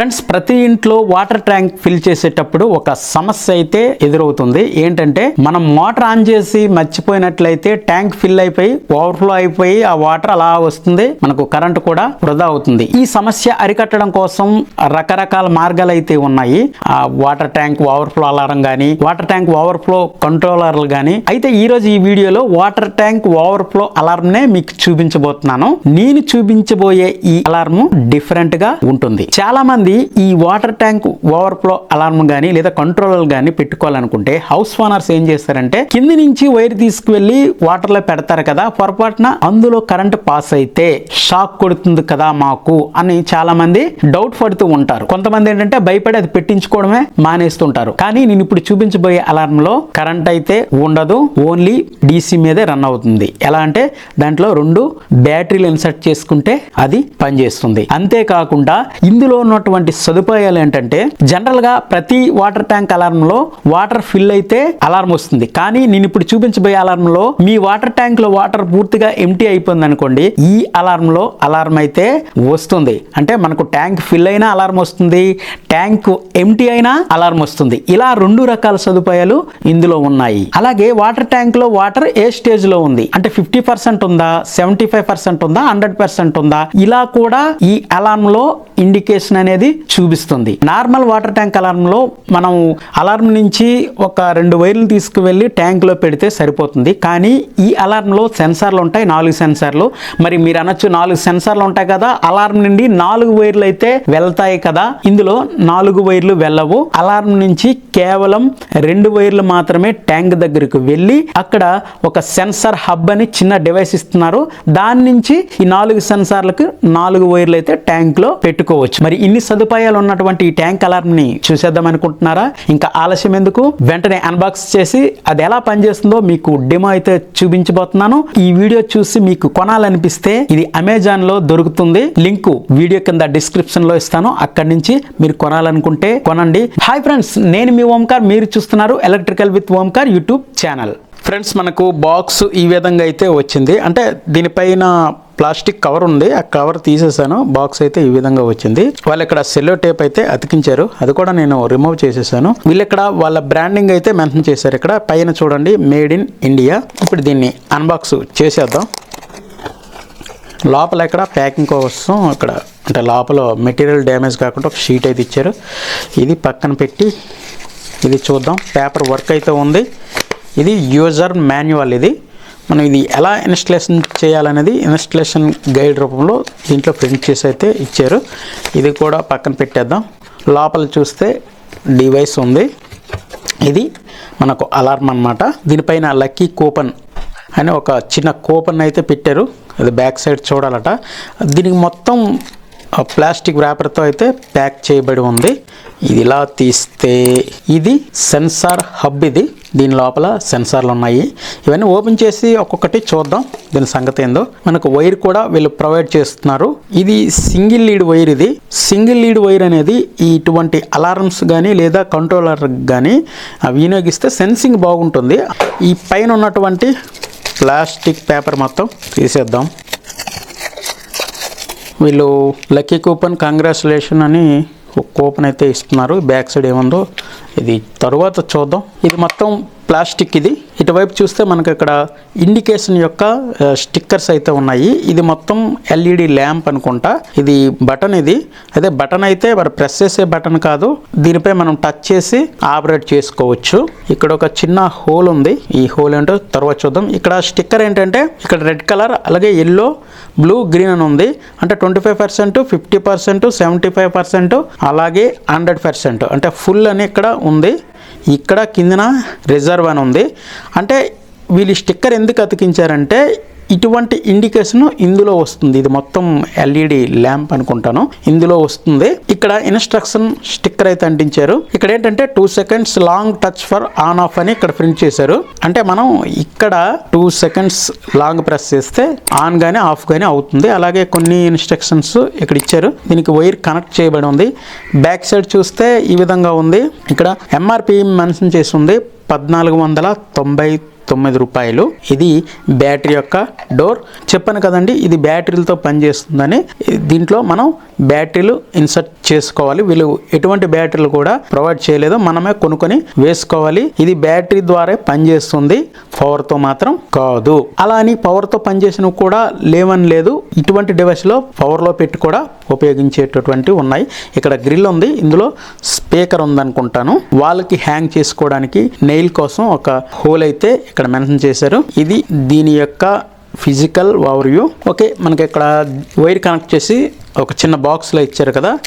Friends ప్రతి ఇంట్లో water tank fill చేసేటప్పుడు ఒక సమస్య అయితే ఎదురవుతుంది. ఏంటంటే మనం మోటార్ ఆన్ చేసి మర్చిపోయినట్లయితే ట్యాంక్ ఫిల్ అయిపోయి ఓవర్ఫ్లో అయిపోయి ఆ వాటర్ అలా వస్తుంది. మనకు కరెంట్ కూడా వృధా అవుతుంది. ఈ సమస్య అరికట్టడం కోసం రకరకాల మార్గాలు అయితే ఉన్నాయి. ఆ వాటర్ ట్యాంక్ ఓవర్ఫ్లో అలారం కానీ వాటర్ ట్యాంక్ ఓవర్ఫ్లో కంట్రోలర్లు కానీ అయితే ఈ రోజు ఈ వీడియోలో వాటర్ ట్యాంక్ ఓవర్ఫ్లో అలారంనే మీకు చూపించబోతున్నాను. నేను చూపించబోయే ఈ అలారం డిఫరెంట్గా ఉంటుంది. చాలా మంది ఈ వాటర్ ట్యాంక్ ఓవర్ఫ్లో అలారం కానీ లేదా కంట్రోలర్ కానీ పెట్టుకోవాలనుకుంటే హౌస్ ఓనర్స్ ఏం చేస్తారంటే కింది నుంచి వైర్ తీసుకువెళ్ళి వాటర్లో పెడతారు కదా పొరపాటున అందులో కరెంట్ పాస్ అయితే షాక్ కొడుతుంది కదా మాకు అని చాలా మంది డౌట్ పడుతూ ఉంటారు. కొంతమంది ఏంటంటే భయపడి అది పెట్టించుకోవడమే మానేస్తుంటారు. కానీ నేను ఇప్పుడు చూపించబోయే అలారం లో కరెంట్ అయితే ఉండదు ఓన్లీ డీసీ మీదే రన్ అవుతుంది. ఎలా అంటే దాంట్లో రెండు బ్యాటరీలు ఇన్సర్ట్ చేసుకుంటే అది పనిచేస్తుంది. అంతేకాకుండా ఇందులో ఉన్నటువంటి సదుపాయాలు ఏంటంటే జనరల్గా ప్రతి వాటర్ ట్యాంక్ అలారం లో వాటర్ ఫిల్ అయితే అలారం వస్తుంది. కానీ నేను ఇప్పుడు చూపించబోయే అలారం లో మీ వాటర్ ట్యాంక్లో వాటర్ పూర్తిగా ఎంటీ అయిపోయింది అనుకోండి ఈ అలారం లో అలారం అయితే వస్తుంది. అంటే మనకు ట్యాంక్ ఫిల్ అయినా అలారం వస్తుంది ట్యాంక్ ఎంటీ అయినా అలారం వస్తుంది. ఇలా రెండు రకాల సదుపాయాలు ఇందులో ఉన్నాయి. అలాగే వాటర్ ట్యాంక్లో వాటర్ ఏ స్టేజ్లో ఉంది? అంటే ఫిఫ్టీ పర్సెంట్ ఉందా? సెవెంటీ ఫైవ్ పర్సెంట్ ఉందా? హండ్రెడ్ పర్సెంట్ ఉందా? ఇలా కూడా ఈ అలారం లో ఇండికేషన్ అనేది చూపిస్తుంది. నార్మల్ వాటర్ ట్యాంక్ అలారం లో మనం అలారం నుంచి ఒక రెండు వైర్లు తీసుకువెళ్ళి ట్యాంక్లో పెడితే సరిపోతుంది. కానీ ఈ అలారంలో సెన్సార్లు ఉంటాయి నాలుగు సెన్సార్లు. మరి మీరు అనొచ్చు నాలుగు సెన్సార్లు ఉంటాయి కదా అలారం నుండి నాలుగు వైర్లు అయితే వెళ్తాయి కదా. ఇందులో నాలుగు వైర్లు వెళ్ళవు. అలారం నుంచి కేవలం రెండు వైర్లు మాత్రమే ట్యాంక్ దగ్గరకు వెళ్ళి అక్కడ ఒక సెన్సార్ హబ్ అని చిన్న డివైస్ ఇస్తున్నారు. దాని నుంచి ఈ నాలుగు సెన్సార్లకు నాలుగు వైర్లు అయితే ట్యాంక్లో పెట్టుకోవచ్చు. మరి ఇన్ని సదుపాయాలు ఉన్నటువంటి ఈ ట్యాంక్ అలారం ని చూసేద్దాం అనుకుంటున్నారా? ఇంకా ఆలస్యం ఎందుకు? వెంటనే అన్బాక్స్ చేసి అది ఎలా పనిచేస్తుందో మీకు డెమో అయితే చూపించబోతున్నాను. ఈ వీడియో చూసి మీకు కొనాలనిపిస్తే ఇది అమెజాన్లో దొరుకుతుంది. లింక్ వీడియో కింద డిస్క్రిప్షన్లో ఇస్తాను. అక్కడి నుంచి మీరు కొనాలనుకుంటే కొనండి. హాయ్ ఫ్రెండ్స్ నేను మీ ఓంకార్. మీరు చూస్తున్నారు electrical with Omkar YouTube channel friends మనకు బాక్స్ ఈ విధంగా అయితే వచ్చింది. అంటే దీనిపైన ప్లాస్టిక్ కవర్ ఉంది. ఆ కవర్ తీసేసాను. బాక్స్ అయితే ఈ విధంగా వచ్చింది. వాళ్ళు ఇక్కడ సెల్లో టేప్ అయితే అతికించారు. అది కూడా నేను రిమూవ్ చేసేసాను. వీళ్ళు ఇక్కడ వాళ్ళ బ్రాండింగ్ అయితే మెన్షన్ చేశారు. ఇక్కడ పైన చూడండి మేడ్ ఇన్ ఇండియా. ఇప్పుడు దీన్ని అన్బాక్స్ చేసేద్దాం. లోపల ఇక్కడ ప్యాకింగ్ కోసం ఇక్కడ అంటే లోపల మెటీరియల్ డ్యామేజ్ కాకుండా ఒక షీట్ అయితే ఇచ్చారు. ఇది పక్కన పెట్టి ఇది చూద్దాం. పేపర్ వర్క్ అయితే ఉంది. ఇది యూజర్ మాన్యువల్ ఇది. మనం ఇది ఎలా ఇన్స్టలేషన్ చేయాలనేది ఇన్స్టలేషన్ గైడ్ రూపంలో దీంట్లో ప్రింట్ చేసి అయితే ఇచ్చారు. ఇది కూడా పక్కన పెట్టేద్దాం. లోపల చూస్తే డివైస్ ఉంది. ఇది మనకు అలారం అన్నమాట. దీనిపైన లక్కీ కూపన్ అని ఒక చిన్న కూపన్ అయితే పెట్టారు. అది బ్యాక్ సైడ్ చూడాలట. దీనికి మొత్తం ఆ ప్లాస్టిక్ వ్యాపర్తో అయితే ప్యాక్ చేయబడి ఉంది. ఇది ఇలా తీస్తే ఇది సెన్సార్ హబ్ ఇది. దీని లోపల సెన్సార్లు ఉన్నాయి. ఇవన్నీ ఓపెన్ చేసి ఒక్కొక్కటి చూద్దాం. దీని సంగతి ఏందో. మనకు వైర్ కూడా వీళ్ళు ప్రొవైడ్ చేస్తున్నారు. ఇది సింగిల్ లీడ్ వైర్ ఇది. సింగిల్ లీడ్ వైర్ అనేది ఈ ఇటువంటి అలారమ్స్ కానీ లేదా కంట్రోలర్ కానీ వినియోగిస్తే సెన్సింగ్ బాగుంటుంది. ఈ పైన ఉన్నటువంటి ప్లాస్టిక్ పేపర్ మొత్తం తీసేద్దాం. వీళ్ళు లక్కీ కూపన్ కంగ్రాచులేషన్ అని కూపన్ అయితే ఇస్తున్నారు. బ్యాక్ సైడ్ ఏముందో ఇది. తరువాత చూద్దాం. ఇది మొత్తం ప్లాస్టిక్ ఇది. ఇటువైపు చూస్తే మనకి ఇక్కడ ఇండికేషన్ యొక్క స్టిక్కర్స్ అయితే ఉన్నాయి. ఇది మొత్తం ఎల్ఈడి ల్యాంప్ అనుకుంటా. ఇది బటన్ ఇది. అదే బటన్ అయితే మరి ప్రెస్ చేసే బటన్ కాదు. దీనిపై మనం టచ్ చేసి ఆపరేట్ చేసుకోవచ్చు. ఇక్కడ ఒక చిన్న హోల్ ఉంది. ఈ హోల్ ఏంటో తర్వాత చూద్దాం. ఇక్కడ స్టిక్కర్ ఏంటంటే ఇక్కడ రెడ్ కలర్ అలాగే ఎల్లో బ్లూ గ్రీన్ అని ఉంది. అంటే twenty five percent fifty percent seventy five percent అలాగే హండ్రెడ్ పర్సెంట్. అంటే ఫుల్ అని ఇక్కడ ఉంది. ఇక్కడ కిందన రిజర్వ్ అని ఉంది. అంటే వీళ్ళు స్టిక్కర్ ఎందుకు అతికించారంటే ఇటువంటి ఇండికేషన్ ఇందులో వస్తుంది. ఇది మొత్తం ఎల్ఈడి ల్యాంప్ అనుకుంటాను. ఇందులో వస్తుంది. ఇక్కడ ఇన్స్ట్రక్షన్ స్టిక్కర్ అయితే అంటించారు. ఇక్కడ ఏంటంటే two seconds long touch for on off అని ఇక్కడ ప్రింట్ చేశారు. అంటే మనం ఇక్కడ టూ సెకండ్స్ లాంగ్ ప్రెస్ చేస్తే ఆన్ గానీ ఆఫ్ గానీ అవుతుంది. అలాగే కొన్ని ఇన్స్ట్రక్షన్స్ ఇక్కడ ఇచ్చారు. దీనికి వైర్ కనెక్ట్ చేయబడి ఉంది. బ్యాక్ సైడ్ చూస్తే ఈ విధంగా ఉంది. ఇక్కడ ఎంఆర్పి మెన్షన్ చేసి ఉంది. పద్నాలుగు వందల తొంభై తొమ్మిది రూపాయలు. ఇది బ్యాటరీ యొక్క డోర్. చెప్పాను కదండి ఇది బ్యాటరీలతో పనిచేస్తుందని. దీంట్లో మనం బ్యాటరీలు ఇన్సర్ట్ చేసుకోవాలి. వీళ్ళు ఎటువంటి బ్యాటరీలు కూడా ప్రొవైడ్ చేయలేదు. మనమే కొనుక్కొని వేసుకోవాలి. ఇది బ్యాటరీ ద్వారా పనిచేస్తుంది. పవర్తో మాత్రం కాదు. అలా అని పవర్తో పనిచేసినవి కూడా లేవని లేదు. ఇటువంటి డివైస్లో పవర్లో పెట్టి కూడా ఉపయోగించేటటువంటి ఉన్నాయి. ఇక్కడ గ్రిల్ ఉంది. ఇందులో స్పీకర్ ఉందనుకుంటాను. వాళ్ళకి హ్యాంగ్ చేసుకోవడానికి నెయిల్ కోసం ఒక హోల్ అయితే ఇక్కడ మెన్షన్ చేశారు. ఇది దీని యొక్క ఫిజికల్ ఓవర్వ్యూ. ఓకే మనకి ఇక్కడ వైర్ కనెక్ట్ చేసి ఒక చిన్న బాక్స్లో ఇచ్చారు కదా.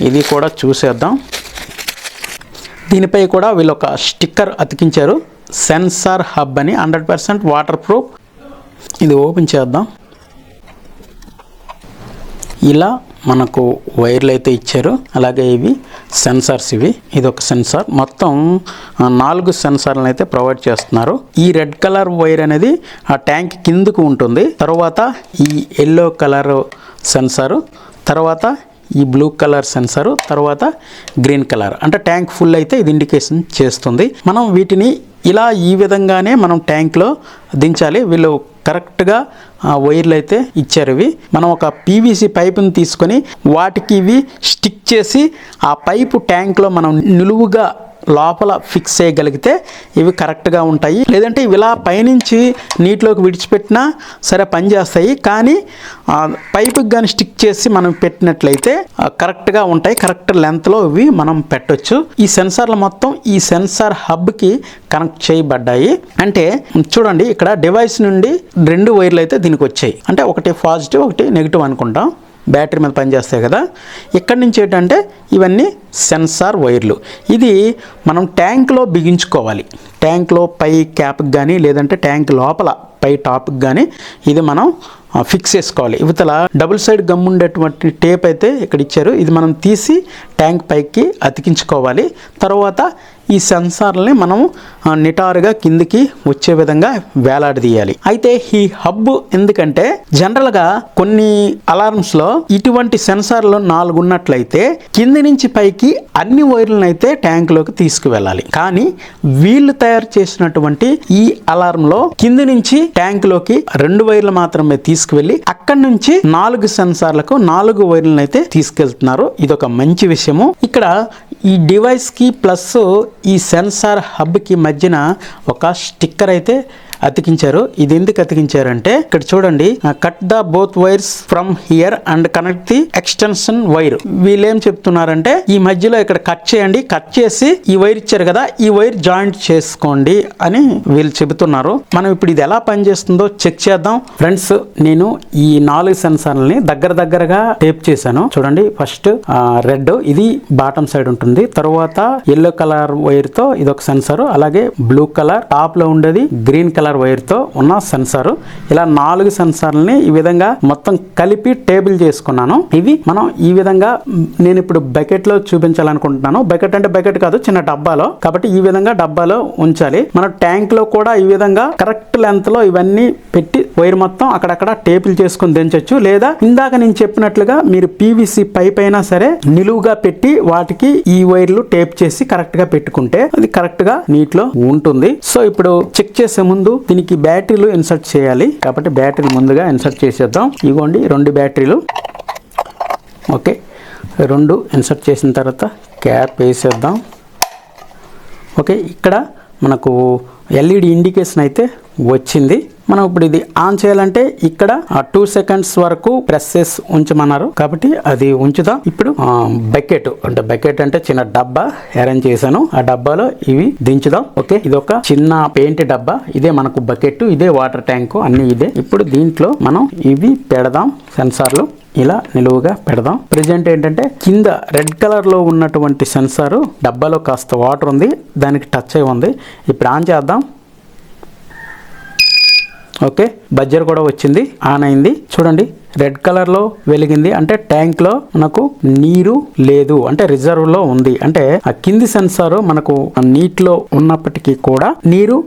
ఇది కూడా చూసేద్దాం. దీనిపై కూడా వీళ్ళు ఒక స్టిక్కర్ అతికించారు. సెన్సార్ హబ్ అని హండ్రెడ్ పర్సెంట్ వాటర్ ప్రూఫ్. ఇది ఓపెన్ చేద్దాం. ఇలా మనకు వైర్లు అయితే ఇచ్చారు. అలాగే ఇవి సెన్సార్స్ ఇవి. ఇది ఒక సెన్సార్. మొత్తం నాలుగు సెన్సార్లను అయితే ప్రొవైడ్ చేస్తున్నారు. ఈ రెడ్ కలర్ వైర్ అనేది ఆ ట్యాంక్ కిందకు ఉంటుంది. తర్వాత ఈ ఎల్లో కలర్ సెన్సారు. తర్వాత ఈ బ్లూ కలర్ సెన్సారు. తర్వాత గ్రీన్ కలర్. అంటే ట్యాంక్ ఫుల్ అయితే ఇది ఇండికేషన్ చేస్తుంది. మనం వీటిని ఇలా ఈ విధంగానే మనం ట్యాంక్లో దించాలి. వీళ్ళు కరెక్ట్గా ఆ వైర్లు అయితే ఇచ్చారు ఇవి. మనం ఒక పీవీసీ పైపుని తీసుకొని వాటికి ఇవి స్టిక్ చేసి ఆ పైపు ట్యాంక్లో మనం నిలువుగా లోపల ఫిక్స్ చేయగలిగితే ఇవి కరెక్ట్గా ఉంటాయి. లేదంటే ఇవి ఇలా పైనుంచి నీటిలోకి విడిచిపెట్టినా సరే పనిచేస్తాయి కానీ పైపుకి కానీ స్టిక్ చేసి మనం పెట్టినట్లయితే కరెక్ట్గా ఉంటాయి. కరెక్ట్ లెంత్లో ఇవి మనం పెట్టొచ్చు. ఈ సెన్సార్లు మొత్తం ఈ సెన్సార్ హబ్కి కనెక్ట్ చేయబడ్డాయి. అంటే చూడండి ఇక్కడ డివైస్ నుండి రెండు వైర్లు అయితే దీనికి వచ్చాయి. అంటే ఒకటి పాజిటివ్ ఒకటి నెగిటివ్ అనుకుంటాం. బ్యాటరీ మీద పనిచేస్తాయి కదా. ఇక్కడి నుంచి ఏంటంటే ఇవన్నీ సెన్సార్ వైర్లు. ఇది మనం ట్యాంక్లో బిగించుకోవాలి. ట్యాంక్లో పై క్యాప్కి కానీ లేదంటే ట్యాంక్ లోపల పై టాప్కి కానీ ఇది మనం ఫిక్స్ చేసుకోవాలి. ఇవతల డబుల్ సైడ్ గమ్ ఉండేటువంటి టేప్ అయితే ఇక్కడ ఇచ్చారు. ఇది మనం తీసి ట్యాంక్ పైకి అతికించుకోవాలి. తర్వాత ఈ సెన్సార్లని మనం నిటారుగా కిందికి వచ్చే విధంగా వేలాడదీయాలి అయితే ఈ హబ్ ఎందుకంటే జనరల్గా కొన్ని అలార్మ్స్లో ఇటువంటి సెన్సార్లు నాలుగు ఉన్నట్లయితే కింది నుంచి పైకి అన్ని వైర్లను అయితే ట్యాంకులోకి తీసుకువెళ్ళాలి. కానీ వీళ్ళు తయారు చేసినటువంటి ఈ అలారంలో కింది నుంచి ట్యాంకులోకి రెండు వైర్లు మాత్రమే తీసుకువెళ్ళి అక్కడి నుంచి నాలుగు సెన్సార్లకు నాలుగు వైర్లను అయితే తీసుకెళ్తున్నారు. ఇదొక మంచి విషయము. ఇక్కడ ఈ డివైస్కి ప్లస్ ఈ సెన్సార్ హబ్కి మధ్యన ఒక స్టిక్కర్ అయితే అతికించారు. ఇది ఎందుకు అతికించారంటే ఇక్కడ చూడండి cut the both wires from here and connect the extension wire వీళ్ళేం చెప్తున్నారంటే ఈ మధ్యలో ఇక్కడ కట్ చేయండి కట్ చేసి ఈ వైర్ ఇచ్చారు కదా ఈ వైర్ జాయింట్ చేసుకోండి అని వీళ్ళు చెబుతున్నారు. మనం ఇప్పుడు ఇది ఎలా పనిచేస్తుందో చెక్ చేద్దాం. ఫ్రెండ్స్ నేను ఈ నాలుగు సెన్సార్లని దగ్గర దగ్గరగా టేప్ చేశాను. చూడండి ఫస్ట్ రెడ్ ఇది బాటమ్ సైడ్ ఉంటుంది. తర్వాత ఎల్లో కలర్ వైర్తో ఇది ఒక సెన్సార్. అలాగే బ్లూ కలర్ టాప్లో ఉండేది గ్రీన్ కలర్ వైర్తో ఉన్న సెన్సార్. ఇలా నాలుగు సెన్సార్లని ఈ విధంగా మొత్తం కలిపి టేబుల్ చేసుకున్నాను. ఇవి మనం ఈ విధంగా నేను ఇప్పుడు బకెట్లో చూపించాలనుకుంటున్నాను. బకెట్ అంటే బకెట్ కాదు చిన్న డబ్బాలో. కాబట్టి ఈ విధంగా డబ్బాలో ఉంచాలి. మన ట్యాంక్లో కూడా ఈ విధంగా కరెక్ట్ లెంత్లో ఇవన్నీ పెట్టి వైర్ మొత్తం అక్కడక్కడ టేపులు చేసుకుని దించవచ్చు లేదా ఇందాక నేను చెప్పినట్లుగా మీరు పీవీసీ పైప్ అయినా సరే నిలువుగా పెట్టి వాటికి ఈ వైర్లు టేప్ చేసి కరెక్ట్గా పెట్టుకుంటే అది కరెక్ట్గా ఉంటుంది. సో ఇప్పుడు చెక్ చేసే ముందు దీనికి బ్యాటరీలు ఇన్సర్ట్ చేయాలి. కాబట్టి బ్యాటరీ ముందుగా ఇన్సర్ట్ చేసేద్దాం. ఇగోండి రెండు బ్యాటరీలు. ఓకే. రెండు ఇన్సర్ట్ చేసిన తర్వాత క్యాప్ వేసేద్దాం. ఓకే ఇక్కడ మనకు ఎల్ఈడి ఇండికేషన్ అయితే వచ్చింది. మనం ఇప్పుడు ఇది ఆన్ చేయాలంటే ఇక్కడ ఆ టూ సెకండ్స్ వరకు ప్రెస్ చేసి ఉంచమన్నారు. కాబట్టి అది ఉంచుదాం. ఇప్పుడు బకెట్ అంటే బకెట్ అంటే చిన్న డబ్బా అరేంజ్ చేశాను. ఆ డబ్బాలో ఇవి దించుదాం. ఓకే ఇది ఒక చిన్న పెయింట్ డబ్బా. ఇదే మనకు బకెట్ ఇదే వాటర్ ట్యాంక్ అన్ని ఇదే. ఇప్పుడు దీంట్లో మనం ఇవి పెడదాం సెన్సార్లు. ఇలా నిలువుగా పెడదాం. ప్రజెంట్ ఏంటంటే కింద రెడ్ కలర్లో ఉన్నటువంటి సెన్సార్ డబ్బాలో కాస్త వాటర్ ఉంది దానికి టచ్ అయి ఉంది. ఇప్పుడు ఆన్ చేద్దాం. ఓకే బజ్జర్ కూడా వచ్చింది ఆన్ అయింది. చూడండి రెడ్ కలర్లో వెలిగింది. అంటే ట్యాంక్లో మనకు నీరు లేదు అంటే రిజర్వ్లో ఉంది. అంటే ఆ కింది సెన్సార్ మనకు నీటిలో ఉన్నప్పటికీ కూడా నీరు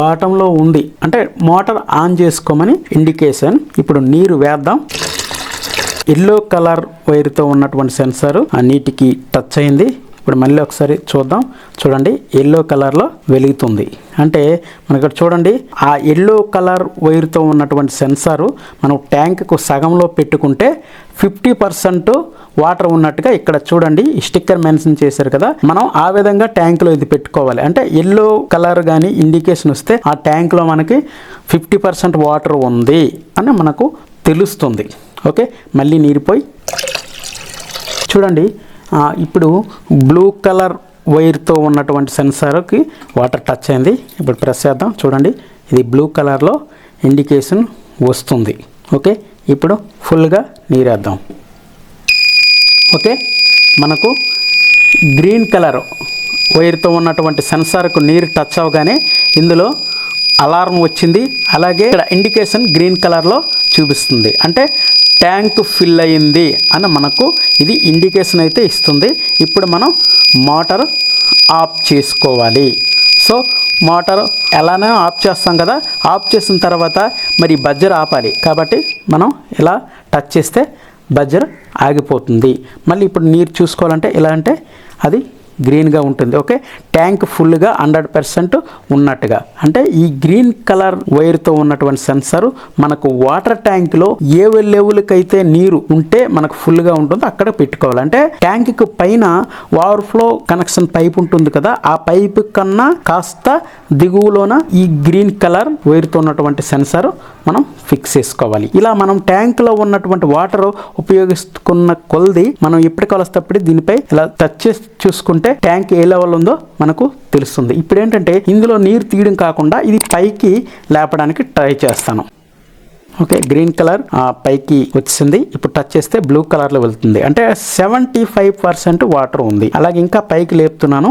బాటంలో లో ఉంది. అంటే మోటార్ ఆన్ చేసుకోమని ఇండికేషన్. ఇప్పుడు నీరు వేద్దాం. ఎల్లో కలర్ వైర్తో ఉన్నటువంటి సెన్సార్ ఆ నీటికి టచ్ అయింది. ఇప్పుడు మళ్ళీ ఒకసారి చూద్దాం. చూడండి ఎల్లో కలర్లో వెలుగుతుంది. అంటే మనకి ఇక్కడ చూడండి ఆ ఎల్లో కలర్ వైర్తో ఉన్నటువంటి సెన్సారు మనం ట్యాంక్కు సగంలో పెట్టుకుంటే ఫిఫ్టీ పర్సెంట్ వాటర్ ఉన్నట్టుగా ఇక్కడ చూడండి స్టిక్కర్ మెన్షన్ చేశారు కదా. మనం ఆ విధంగా ట్యాంక్లో ఇది పెట్టుకోవాలి. అంటే ఎల్లో కలర్ కానీ ఇండికేషన్ వస్తే ఆ ట్యాంక్లో మనకి ఫిఫ్టీ పర్సెంట్ వాటర్ ఉంది అని మనకు తెలుస్తుంది. ఓకే మళ్ళీ నీరు పోయి. చూడండి ఇప్పుడు బ్లూ కలర్ వైర్తో ఉన్నటువంటి సెన్సార్కి వాటర్ టచ్ అయింది. ఇప్పుడు ప్రెస్ చేద్దాం. చూడండి. ఇది బ్లూ కలర్లో ఇండికేషన్ వస్తుంది. ఓకే? ఇప్పుడు ఫుల్గా నీరేద్దాం. ఓకే? మనకు గ్రీన్ కలర్ వైర్తో ఉన్నటువంటి సెన్సార్కు నీరు టచ్ అవ్వగానే ఇందులో అలారం వచ్చింది. అలాగే ఇక్కడ ఇండికేషన్ గ్రీన్ కలర్లో చూపిస్తుంది. అంటే ట్యాంక్ ఫిల్ అయింది అని మనకు ఇది ఇండికేషన్ అయితే ఇస్తుంది. ఇప్పుడు మనం మోటార్ ఆఫ్ చేసుకోవాలి. సో మోటార్ ఎలానే ఆఫ్ చేస్తాం కదా ఆఫ్ చేసిన తర్వాత మరి బజ్జర్ ఆపాలి. కాబట్టి మనం ఇలా టచ్ చేస్తే బజ్జర్ ఆగిపోతుంది. మళ్ళీ ఇప్పుడు నీరు చూసుకోవాలంటే ఎలా అంటే అది గ్రీన్గా ఉంటుంది. ఓకే? ట్యాంక్ ఫుల్గా హండ్రెడ్ పర్సెంట్ ఉన్నట్టుగా. అంటే ఈ గ్రీన్ కలర్ వైర్తో ఉన్నటువంటి సెన్సర్ మనకు వాటర్ ట్యాంక్లో ఏ లెవెల్కి అయితే నీరు ఉంటే మనకు ఫుల్గా ఉంటుందో అక్కడ పెట్టుకోవాలి. అంటే ట్యాంక్కి పైన వాటర్ ఫ్లో కనెక్షన్ పైప్ ఉంటుంది కదా ఆ పైప్ కన్నా కాస్త దిగువలోన ఈ గ్రీన్ కలర్ వైర్తో ఉన్నటువంటి సెన్సార్ మనం ఫిక్స్ చేసుకోవాలి. ఇలా మనం ట్యాంక్లో ఉన్నటువంటి వాటర్ ఉపయోగిస్తున్న కొలది మనం ఎప్పుడు కొలస్తప్పుడు దీనిపై ఇలా టచ్ చేసి చూసుకుంటే ట్యాంక్ ఏ లెవెల్ ఉందో మనకు తెలుస్తుంది. ఇప్పుడు ఏంటంటే ఇందులో నీరు తీయడం కాకుండా ఇది పైకి లేపడానికి ట్రై చేస్తాను. ఓకే గ్రీన్ కలర్ ఆ, పైకి వచ్చింది. ఇప్పుడు టచ్ చేస్తే బ్లూ కలర్లో వెళ్తుంది. అంటే సెవెంటీ ఫైవ్ పర్సెంట్ వాటర్ ఉంది. అలాగే ఇంకా పైకి లేపుతున్నాను.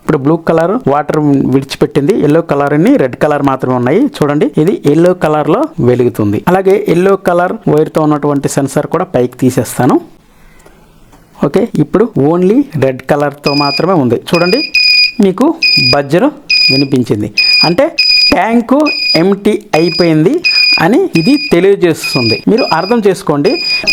ఇప్పుడు బ్లూ కలర్ వాటర్ విడిచిపెట్టింది. ఎల్లో కలర్ని రెడ్ కలర్ మాత్రమే ఉన్నాయి. చూడండి ఇది ఎల్లో కలర్లో వెలుగుతుంది. అలాగే ఎల్లో కలర్ వైర్తో ఉన్నటువంటి సెన్సార్ కూడా పైకి తీసేస్తాను. ఓకే ఇప్పుడు ఓన్లీ రెడ్ కలర్తో మాత్రమే ఉంది. చూడండి మీకు బజ్జరు వినిపించింది. అంటే ట్యాంకు ఎంటీ అయిపోయింది. అని ఇది తెలియజేస్తుంది. మీరు అర్థం చేసుకోండి.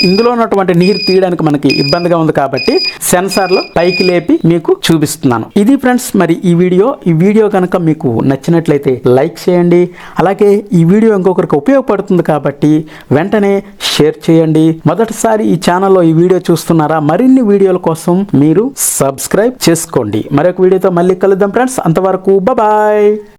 ఇందులో ఉన్నటువంటి నీరు తీయడానికి మనకి ఇబ్బందిగా ఉంది కాబట్టి సెన్సార్లో పైకి లేపి మీకు చూపిస్తున్నాను. ఇది ఫ్రెండ్స్ మరి ఈ వీడియో. ఈ వీడియో కనుక మీకు నచ్చినట్లయితే లైక్ చేయండి. అలాగే ఈ వీడియో ఇంకొకరికి ఉపయోగపడుతుంది కాబట్టి వెంటనే షేర్ చేయండి. మొదటిసారి ఈ ఛానల్లో ఈ వీడియో చూస్తున్నారా? మరిన్ని వీడియోల కోసం మీరు సబ్స్క్రైబ్ చేసుకోండి. మరొక వీడియోతో మళ్ళీ కలుద్దాం ఫ్రెండ్స్. అంతవరకు బాయ్